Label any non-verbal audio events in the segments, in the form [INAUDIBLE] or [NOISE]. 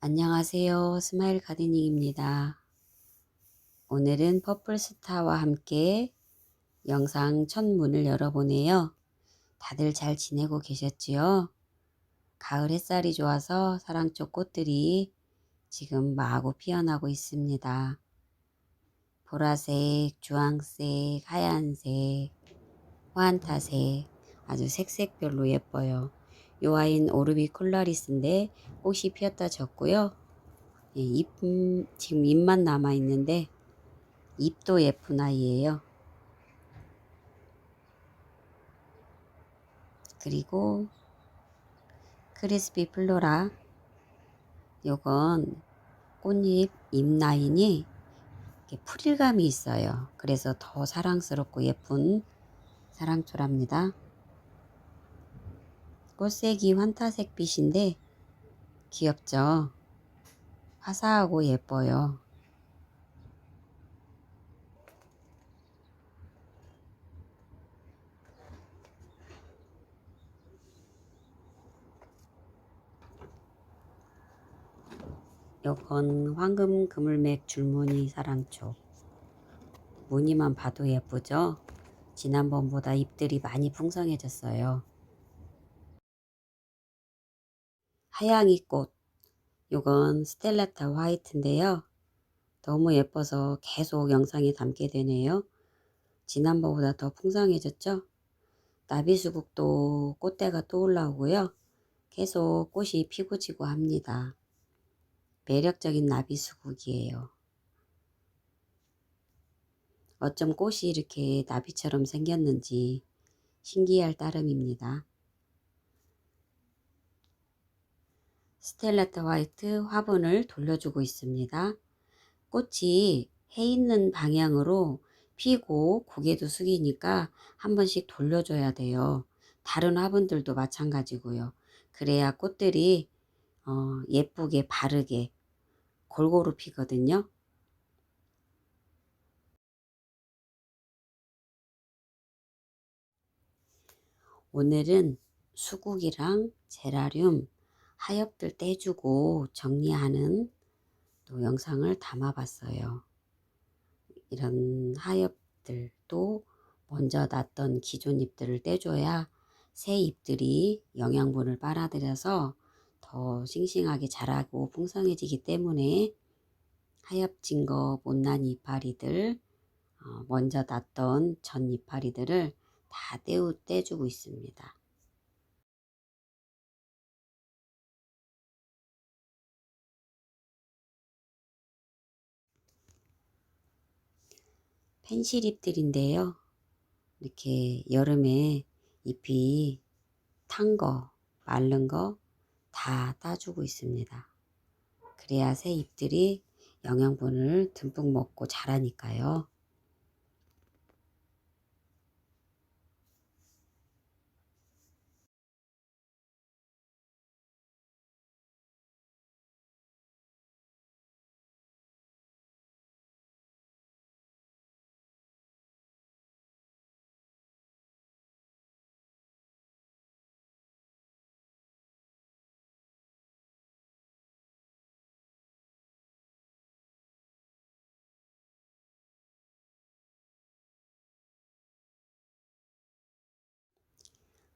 안녕하세요. 스마일 가드닝입니다. 오늘은 퍼플스타와 함께 영상 첫 문을 열어보네요. 다들 잘 지내고 계셨지요? 가을 햇살이 좋아서 사랑초 꽃들이 지금 마구 피어나고 있습니다. 보라색, 주황색, 하얀색, 화한타색 아주 색색별로 예뻐요. 요 아이는 오르비 콜라리스인데 꽃이 피었다 졌고요. 예, 잎, 지금 잎만 남아 있는데 잎도 예쁜 아이예요. 그리고 크리스피 플로라 요건 꽃잎 잎 라인이 프릴감이 있어요. 그래서 더 사랑스럽고 예쁜 사랑초랍니다. 꽃색이 환타색 빛인데 귀엽죠? 화사하고 예뻐요. 요건 황금 그물맥 줄무늬 사랑초. 무늬만 봐도 예쁘죠? 지난번보다 잎들이 많이 풍성해졌어요. 하양이 꽃. 요건 스텔라타 화이트인데요. 너무 예뻐서 계속 영상에 담게 되네요. 지난번보다 더 풍성해졌죠? 나비수국도 꽃대가 또 올라오고요. 계속 꽃이 피고 지고 합니다. 매력적인 나비수국이에요. 어쩜 꽃이 이렇게 나비처럼 생겼는지 신기할 따름입니다. 스텔라타 화이트 화분을 돌려주고 있습니다. 꽃이 해 있는 방향으로 피고 고개도 숙이니까 한 번씩 돌려줘야 돼요. 다른 화분들도 마찬가지고요. 그래야 꽃들이 어, 예쁘게 바르게 골고루 피거든요. 오늘은 수국이랑 제라늄 하엽들 떼주고 정리하는 또 영상을 담아봤어요. 이런 하엽들도 먼저 났던 기존 잎들을 떼줘야 새 잎들이 영양분을 빨아들여서 더 싱싱하게 자라고 풍성해지기 때문에 하엽진 거 못난 이파리들 어, 먼저 났던 전 이파리들을 다 떼우, 떼주고 있습니다. 펜실잎들인데요. 이렇게 여름에 잎이 탄 거, 마른 거 다 따주고 있습니다. 그래야 새 잎들이 영양분을 듬뿍 먹고 자라니까요.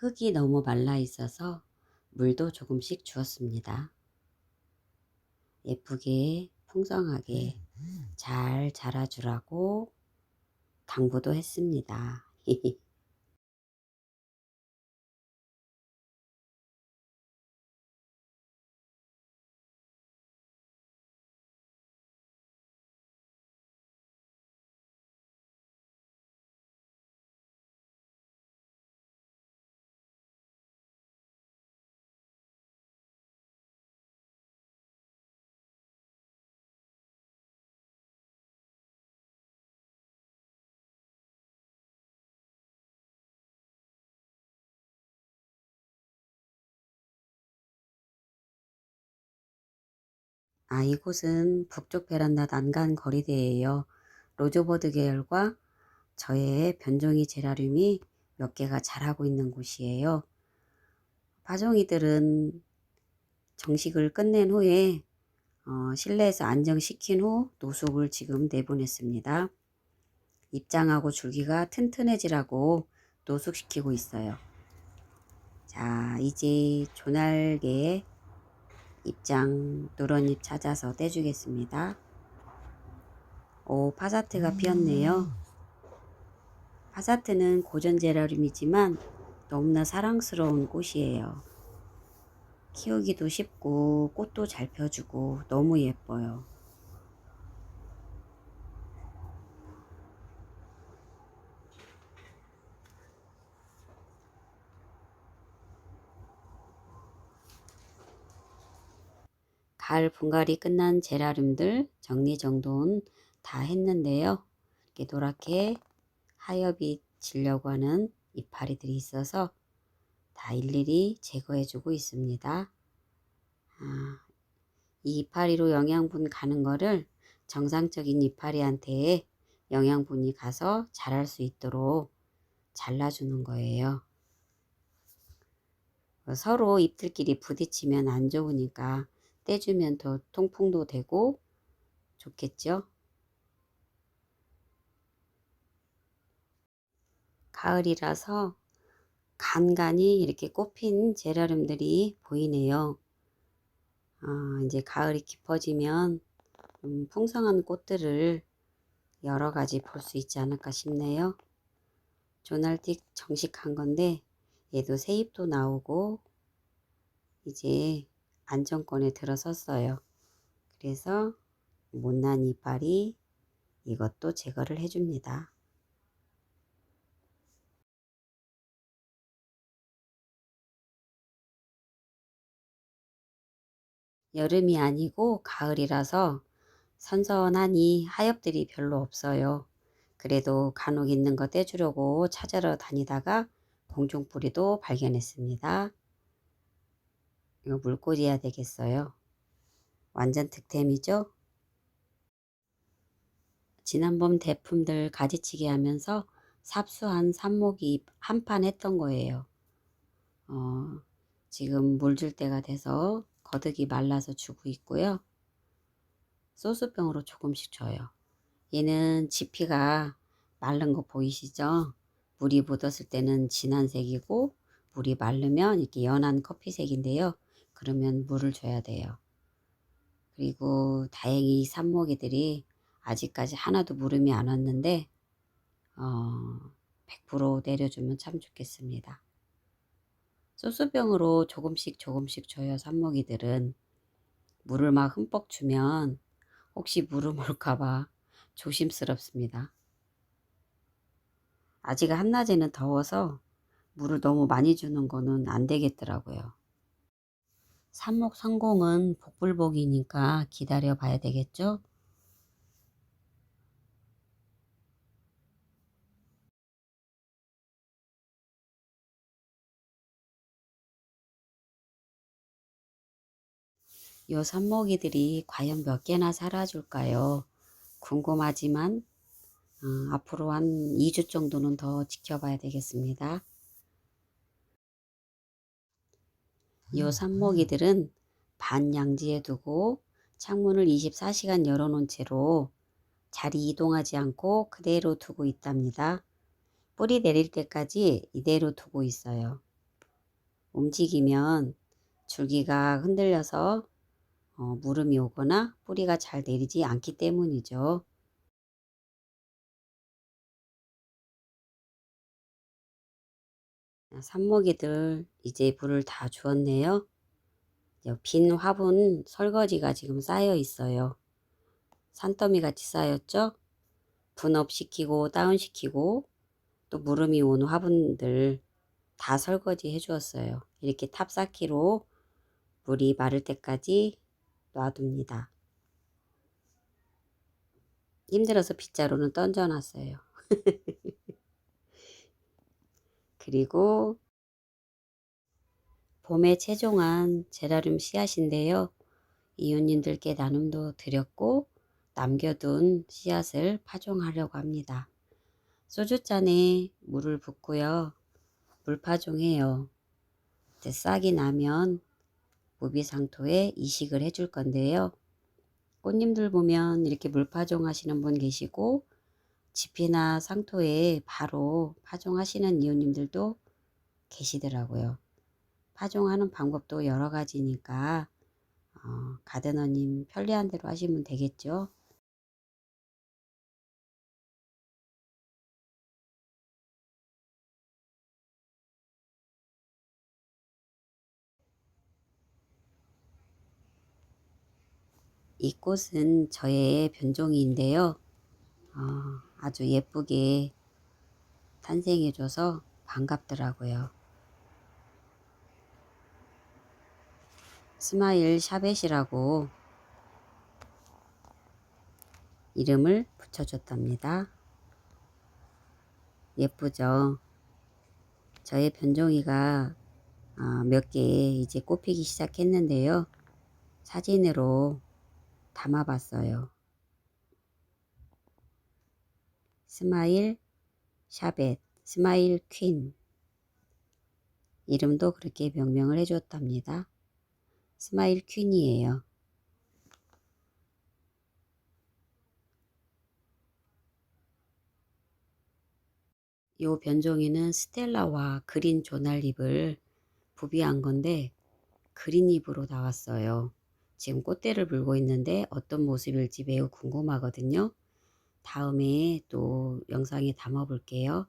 흙이 너무 말라 있어서 물도 조금씩 주었습니다. 예쁘게 풍성하게 잘 자라주라고 당부도 했습니다. [LAUGHS] 아, 이곳은 북쪽 베란다 난간 거리대예요. 로조버드 계열과 저의 변종이 제라늄이 몇 개가 자라고 있는 곳이에요. 파종이들은 정식을 끝낸 후에 어, 실내에서 안정시킨 후 노숙을 지금 내보냈습니다. 입장하고 줄기가 튼튼해지라고 노숙시키고 있어요. 자, 이제 조날개 입장 노런잎 찾아서 떼주겠습니다. 오, 파사트가 피었네요. 파사트는 고전 제라늄이지만 너무나 사랑스러운 꽃이에요. 키우기도 쉽고 꽃도 잘 펴주고 너무 예뻐요. 가을 분갈이 끝난 제라늄들 정리정돈 다 했는데요. 이렇게 노랗게 하엽이 지려고 하는 이파리들이 있어서 다 일일이 제거해주고 있습니다. 아, 이 이파리로 영양분 가는 거를 정상적인 이파리한테 영양분이 가서 자랄 수 있도록 잘라주는 거예요. 서로 잎들끼리 부딪히면 안 좋으니까 떼주면 더 통풍도 되고 좋겠죠. 가을이라서 간간히 이렇게 꽃핀 제라늄들이 보이네요. 아, 이제 가을이 깊어지면 음, 풍성한 꽃들을 여러 가지 볼 수 있지 않을까 싶네요. 조날틱 정식한 건데 얘도 새잎도 나오고 이제 안정권에 들어섰어요. 그래서 못난 이빨이 이것도 제거를 해줍니다. 여름이 아니고 가을이라서 선선하니 하엽들이 별로 없어요. 그래도 간혹 있는 거 떼주려고 찾으러 다니다가 공중뿌리도 발견했습니다. 이거 물꽂이해야 되겠어요. 완전 득템이죠? 지난번 대품들 가지치기 하면서 삽수한 삽목이 한 판 했던 거예요. 어, 지금 물 줄 때가 돼서 거득이 말라서 주고 있고요. 소스병으로 조금씩 줘요. 얘는 지피가 마른 거 보이시죠? 물이 묻었을 때는 진한 색이고 물이 마르면 이렇게 연한 커피색인데요. 그러면 물을 줘야 돼요. 그리고 다행히 삽목이들이 아직까지 하나도 물음이 안 왔는데 어, 100% 내려주면 참 좋겠습니다. 소스병으로 조금씩 조금씩 줘요 삽목이들은 물을 막 흠뻑 주면 혹시 물을 올까봐 조심스럽습니다. 아직 한낮에는 더워서 물을 너무 많이 주는 거는 안 되겠더라고요. 삽목 성공은 복불복이니까 기다려 봐야 되겠죠? 요 삽목이들이 과연 몇 개나 살아줄까요? 궁금하지만 어, 앞으로 한 2주 정도는 더 지켜봐야 되겠습니다. 요 삽목이들은 반 양지에 두고 창문을 24시간 열어놓은 채로 자리 이동하지 않고 그대로 두고 있답니다. 뿌리 내릴 때까지 이대로 두고 있어요. 움직이면 줄기가 흔들려서 어, 물음이 오거나 뿌리가 잘 내리지 않기 때문이죠. 삽목이들 이제 불을 다 주었네요. 빈 화분 설거지가 지금 쌓여 있어요. 산더미 같이 쌓였죠? 분업시키고 다운시키고 또 물음이 온 화분들 다 설거지 해 주었어요. 이렇게 탑쌓기로 물이 마를 때까지 놔둡니다. 힘들어서 빗자루는 던져놨어요. [LAUGHS] 그리고 봄에 채종한 제라늄 씨앗인데요. 이웃님들께 나눔도 드렸고 남겨둔 씨앗을 파종하려고 합니다. 소주잔에 물을 붓고요. 물 파종해요. 싹이 나면 무비상토에 이식을 해줄 건데요. 꽃님들 보면 이렇게 물파종 하시는 분 계시고 지피나 상토에 바로 파종하시는 이웃님들도 계시더라고요. 파종하는 방법도 여러 가지니까 어, 가드너님 편리한 대로 하시면 되겠죠. 이 꽃은 저의 변종인데요. 어, 아주 예쁘게 탄생해줘서 반갑더라고요. 스마일 샤벳이라고 이름을 붙여줬답니다. 예쁘죠? 저의 변종이가 어, 몇개 이제 꽃피기 시작했는데요. 사진으로 담아봤어요. 스마일 샤벳, 스마일 퀸 이름도 그렇게 명명을 해줬답니다. 스마일 퀸이에요. 요 변종이는 스텔라와 그린 조날잎을 부비한 건데 그린 잎으로 나왔어요. 지금 꽃대를 물고 있는데 어떤 모습일지 매우 궁금하거든요. 다음에 또 영상에 담아 볼게요.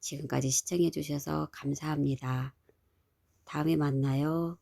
지금까지 시청해 주셔서 감사합니다. 다음에 만나요.